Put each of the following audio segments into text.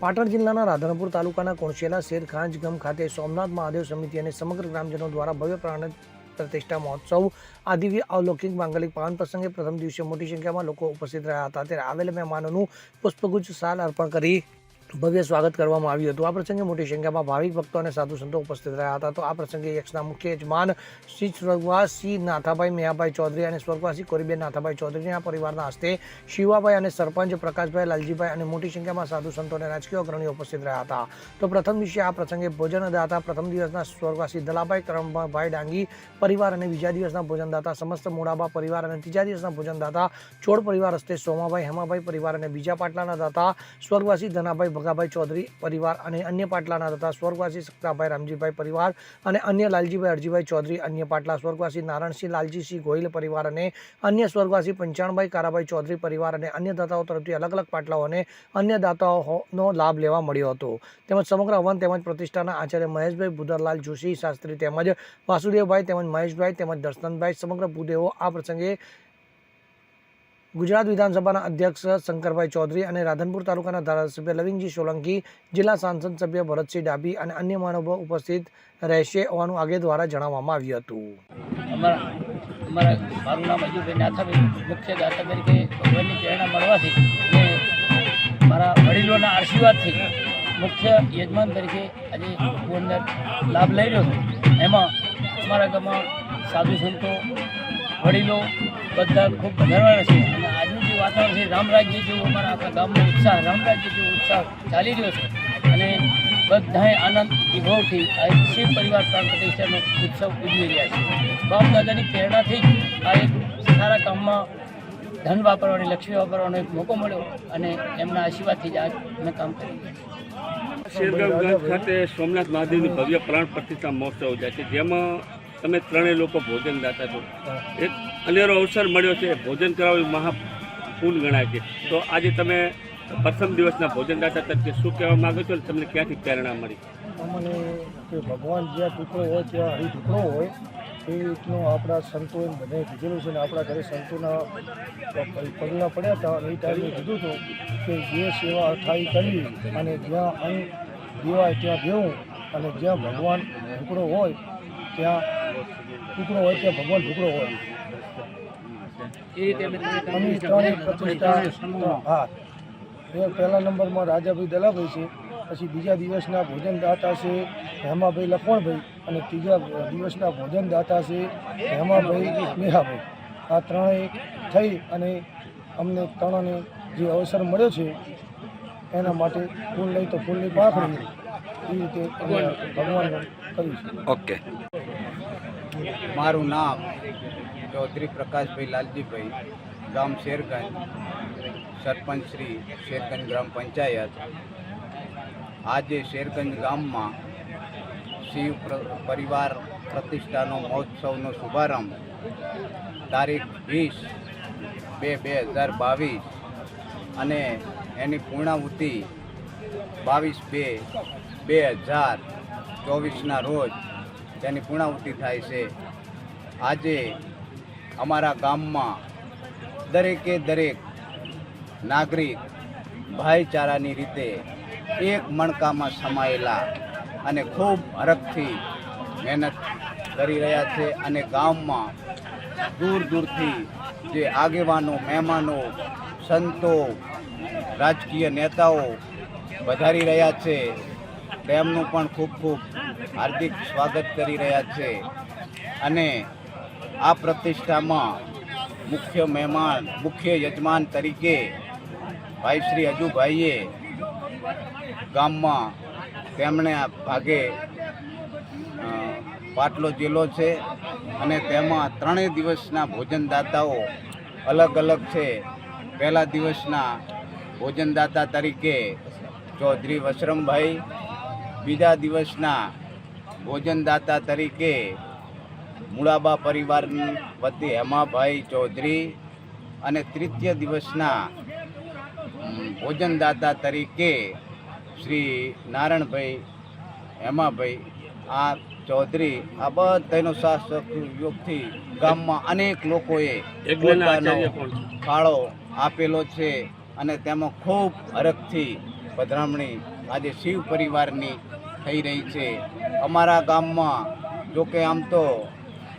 પાટણ જિલ્લાના રાધનપુર તાલુકાના કોણશેલા શેર ખાંજ ખાતે સોમનાથ મહાદેવ સમિતિ અને સમગ્ર ગ્રામજનો દ્વારા ભવ્ય પ્રાણ પ્રતિષ્ઠા મહોત્સવ આ દિવ્ય અલૌકિક માંગલિક પાવન પ્રસંગે પ્રથમ દિવસે મોટી સંખ્યામાં લોકો ઉપસ્થિત રહ્યા હતા. ત્યારે આવેલા મહેમાનોનું પુષ્પગુચ્છ સાલ અર્પણ કરી ભવ્ય સ્વાગત કરવામાં આવ્યું હતું. આ પ્રસંગે મોટી સંખ્યામાં ભાવિક ભક્તો અને સાધુ સંતો ઉપસ્થિત રહ્યા હતા. તો આ પ્રસંગે યક્ષના મુખ્ય યજમાન શ્રી સ્વર્ગવાસી નાથાભાઈ મેયાભાઈ ચૌધરી અને સ્વર્ગવાસી કોરીબેન નાથાભાઈ ચૌધરીના પરિવારના હસ્તે શિવાભાઈ અને સરપંચ પ્રકાશભાઈ લાલજીભાઈ અને મોટી સંખ્યામાં સાધુ સંતો અને રાજકીય અગ્રણીઓ ઉપસ્થિત રહ્યા હતા. તો પ્રથમ દિવસે આ પ્રસંગે ભોજનદાતા પ્રથમ દિવસના સ્વર્ગવાસી દલાભાઈ, કરમભાઈ ડાંગી પરિવાર અને બીજા દિવસના ભોજનદાતા, સમસ્ત મોડાબા પરિવાર અને ત્રીજા દિવસના ભોજનદાતા ચોડ પરિવાર હસ્તે સોમાભાઈ, હેમાભાઈ પરિવાર અને બીજા પાટલાના દાતા, સ્વર્ગવાસી ધનાભાઈ ભગાભાઈ ચૌધરી પરિવાર અને અન્ય પાટલાના તથા સ્વર્ગવાસી સક્તાભાઈ રામજીભાઈ પરિવાર અને અન્ય લાલજીભાઈ અરજીભાઈ ચૌધરી, અન્ય પાટલા સ્વર્ગવાસી નારાયણસિંહ લાલજીસિંહ ગોહિલ પરિવાર અને અન્ય સ્વર્ગવાસી પંચાણભાઈ કારાભાઈ ચૌધરી પરિવાર અને અન્ય દાતાઓ તરફથી અલગ અલગ પાટલાઓ અને અન્ય દાતાઓનો લાભ લેવા મળ્યો હતો. તેમજ સમગ્ર હવન તેમજ પ્રતિષ્ઠાના આચાર્ય મહેશભાઈ બુધરલાલ જોશી શાસ્ત્રી તેમજ વાસુદેવભાઈ તેમજ મહેશભાઈ તેમજ દર્શનભાઈ સમગ્ર ભૂદેવો આ પ્રસંગે ગુજરાત વિધાનસભાના અધ્યક્ષ શંકરભાઈ ચૌધરી અને રાધનપુર તાલુકાના ધારાસભ્ય લવિંગજી સોલંકી, જિલ્લા સાંસદ સભ્ય ભરતસિંહ ડાભી અને અન્ય માનવો ઉપસ્થિત રહેશે હોવાનું આગે દ્વારા જણાવવામાં આવ્યું હતું. મારું નામ અજુભાઈ નાથાભાઈ, મુખ્ય દાતા તરીકે ભગવાનની પ્રેરણા મળવાથી મારા વડીલોના આશીર્વાદથી મુખ્ય યજમાન તરીકે આજે લાભ લઈ રહ્યો છું. એમાં અમારા ગામમાં સાધુ સંતો વડીલો બધા ખૂબ વધારવાના છે. અને આજનું જે વાતાવરણ છે, રામરાજ્ય જેવું અમારા આખા ગામનો ઉત્સાહ, રામરાજ્ય જેવો ઉત્સાહ ચાલી રહ્યો છે. અને બધાએ આનંદ વિભવથી આ શિવ પરિવાર પ્રાણ પ્રતિષ્ઠાનો ઉત્સવ ઉજવી રહ્યા છે. બાપ દાદાની પ્રેરણાથી આ એક સારા કામમાં ધન વાપરવાની, લક્ષ્મી વાપરવાનો એક મોકો મળ્યો અને એમના આશીર્વાદથી જ આ મેં કામ કર્યું શેરગાંવ ખાતે સોમનાથ મહાદેવની ભવ્ય પ્રાણ પ્રતિષ્ઠા મહોત્સવ ઉજાય છે. જેમાં તમે ત્રણેય લોકો ભોજન દાતા છો. એક અનેરો અવસર મળ્યો છે, ભોજન કરાવવું મહા પૂન ગણાય છે. તો આજે તમે પ્રથમ દિવસના ભોજન દાતા તરીકે શું કહેવા માંગો છો તમને ક્યાંથી પ્રેરણા મળી? અમને કે ભગવાન જ્યાં ટુકડો હોય, ત્યાં હરી ટુકડો હોય, એ રીતનું આપણા સંતોએ બધાએ કીધેલું છે અને આપણા ઘરે સંતોના પગલાં પડ્યા હતા એ ટાઈમે કીધું હતું કે જે સેવા થાય કરવી અને જ્યાં અન્ન દેવાય ત્યાં દેવું અને જ્યાં ભગવાન ટુકડો હોય, ત્યાં ટુકડો હોય કે ભગવાન ટુકડો હોય. અમે ત્રણેય પ્રતિષ્ઠા હા. એ પહેલા નંબરમાં રાજાભાઈ દલાભાઈ છે પછી બીજા દિવસના ભોજનદાતા છે હેમાભાઈ લખવણભાઈ અને ત્રીજા દિવસના ભોજનદાતા છે હેમાભાઈ નેહાભાઈ. આ ત્રણેય થઈ અને અમને ત્રણને જે અવસર મળ્યો છે એના માટે ફૂલ લઈ તો ફૂલની પાંખડી એ રીતે ભગવાન કર્યું છે ઓકે. મારું નામ ચૌધરી પ્રકાશભાઈ લાલજીભાઈ, ગામ શેરગંજ, સરપંચ શ્રી શેરગંજ ગ્રામ પંચાયત. આજે શેરગંજ ગામમાં શિવ પ્ર- પરિવાર પ્રતિષ્ઠાનો મહોત્સવનો શુભારંભ તારીખ વીસ બે બે હજાર બાવીસ અને એની પૂર્ણાહુતિ બાવીસ બે બે હજાર ચોવીસના રોજ તેની પૂર્ણાહુતિ થાય છે. આજે અમારા ગામમાં દરેકે દરેક નાગરિક ભાઈચારાની રીતે એક મણકામાં સમાયેલા અને ખૂબ હરખથી મહેનત કરી રહ્યા છે અને ગામમાં દૂર દૂરથી જે આગેવાનો, મહેમાનો, સંતો, રાજકીય નેતાઓ વધારી રહ્યા છે. તેમનું પણ ખૂબ ખૂબ હાર્દિક સ્વાગત કરી રહ્યા છે. અને આ પ્રતિષ્ઠામાં મુખ્ય મહેમાન, મુખ્ય યજમાન તરીકે ભાઈ શ્રી અજુભાઈએ ગામમાં તેમણે ભાગે પાટલો જેલો છે અને તેમાં ત્રણેય દિવસના ભોજનદાતાઓ અલગ અલગ છે. પહેલા દિવસના ભોજનદાતા તરીકે ચૌધરી વસરમભાઈ બીજા દિવસના ભોજનદાતા તરીકે મુળાબા પરિવારની વતી હેમાભાઈ ચૌધરી અને તૃતીય દિવસના ભોજનદાતા તરીકે શ્રી નારાયણભાઈ હેમાભાઈ આ ચૌધરી આ બધાનો સાથ સહયોગથી ગામમાં અનેક લોકોએ પોતાનો? ફાળો આપેલો છે અને તેમાં ખૂબ હરખથી પધરામણી આજે શિવ પરિવારની થઈ રહી છે. અમારા ગામમાં જો કે આમ તો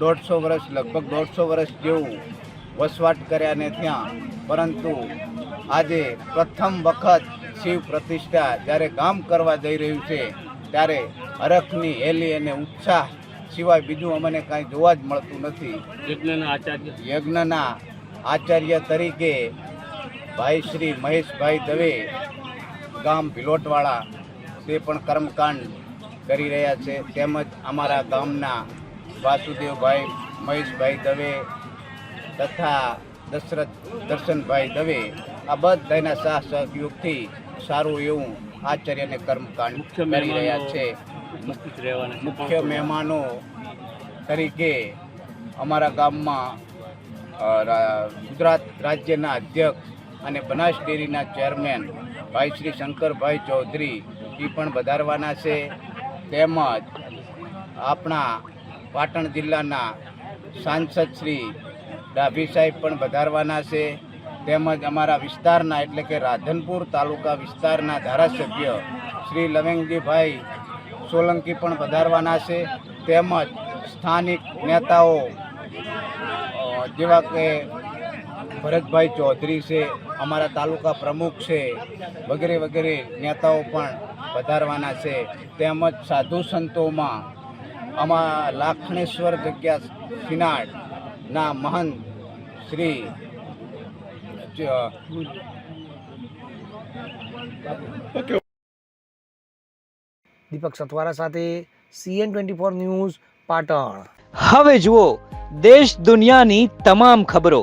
દોઢસો વર્ષ લગભગ દોઢસો વર્ષ જેવું વસવાટ કર્યા ને ત્યાં. પરંતુ આજે પ્રથમ વખત શિવ પ્રતિષ્ઠા જ્યારે ગામ કરવા જઈ રહ્યું છે ત્યારે હરખની હેલી અને ઉત્સાહ સિવાય બીજું અમને કાંઈ જોવા જ મળતું નથી. યજ્ઞના આચાર્ય. યજ્ઞના આચાર્ય તરીકે ભાઈ શ્રી મહેશભાઈ દવે ગામ ભિલોટવાળા તે પણ કર્મકાંડ કરી રહ્યા છે તેમજ અમારા ગામના વાસુદેવભાઈ મહેશભાઈ દવે તથા દશરથ દર્શનભાઈ દવે આ બધાના સાહ સહયોગથી સારું એવું આચાર્ય અને કર્મકાંડ કરી રહ્યા છે. મુખ્ય મહેમાનો તરીકે અમારા ગામમાં ગુજરાત રાજ્યના અધ્યક્ષ અને બનાસ ડેરીના ચેરમેન ભાઈ શ્રી શંકરભાઈ ચૌધરી એ પણ વધારવાના છે. તેમજ આપણા પાટણ જિલ્લાના સાંસદ શ્રી ડાભી સાહેબ પણ વધારવાના છે. તેમજ અમારા વિસ્તારના એટલે કે રાધનપુર તાલુકા વિસ્તારના ધારાસભ્ય શ્રી લવેંગજીભાઈ સોલંકી પણ વધારવાના છે. તેમજ સ્થાનિક નેતાઓ જેવા કે ભરતભાઈ ચૌધરી છે અમારા તાલુકા પ્રમુખ છે વગેરે વગેરે નેતાઓ પણ વધારવાના છે. તેમજ સાધુ સંતોમાં આમાં લાખણેશ્વર જગ્યા સિનાડના મહંત શ્રી દીપક સતવારા સાથે CN twenty four news Patan. હવે જુઓ દેશ દુનિયાની તમામ ખબરો.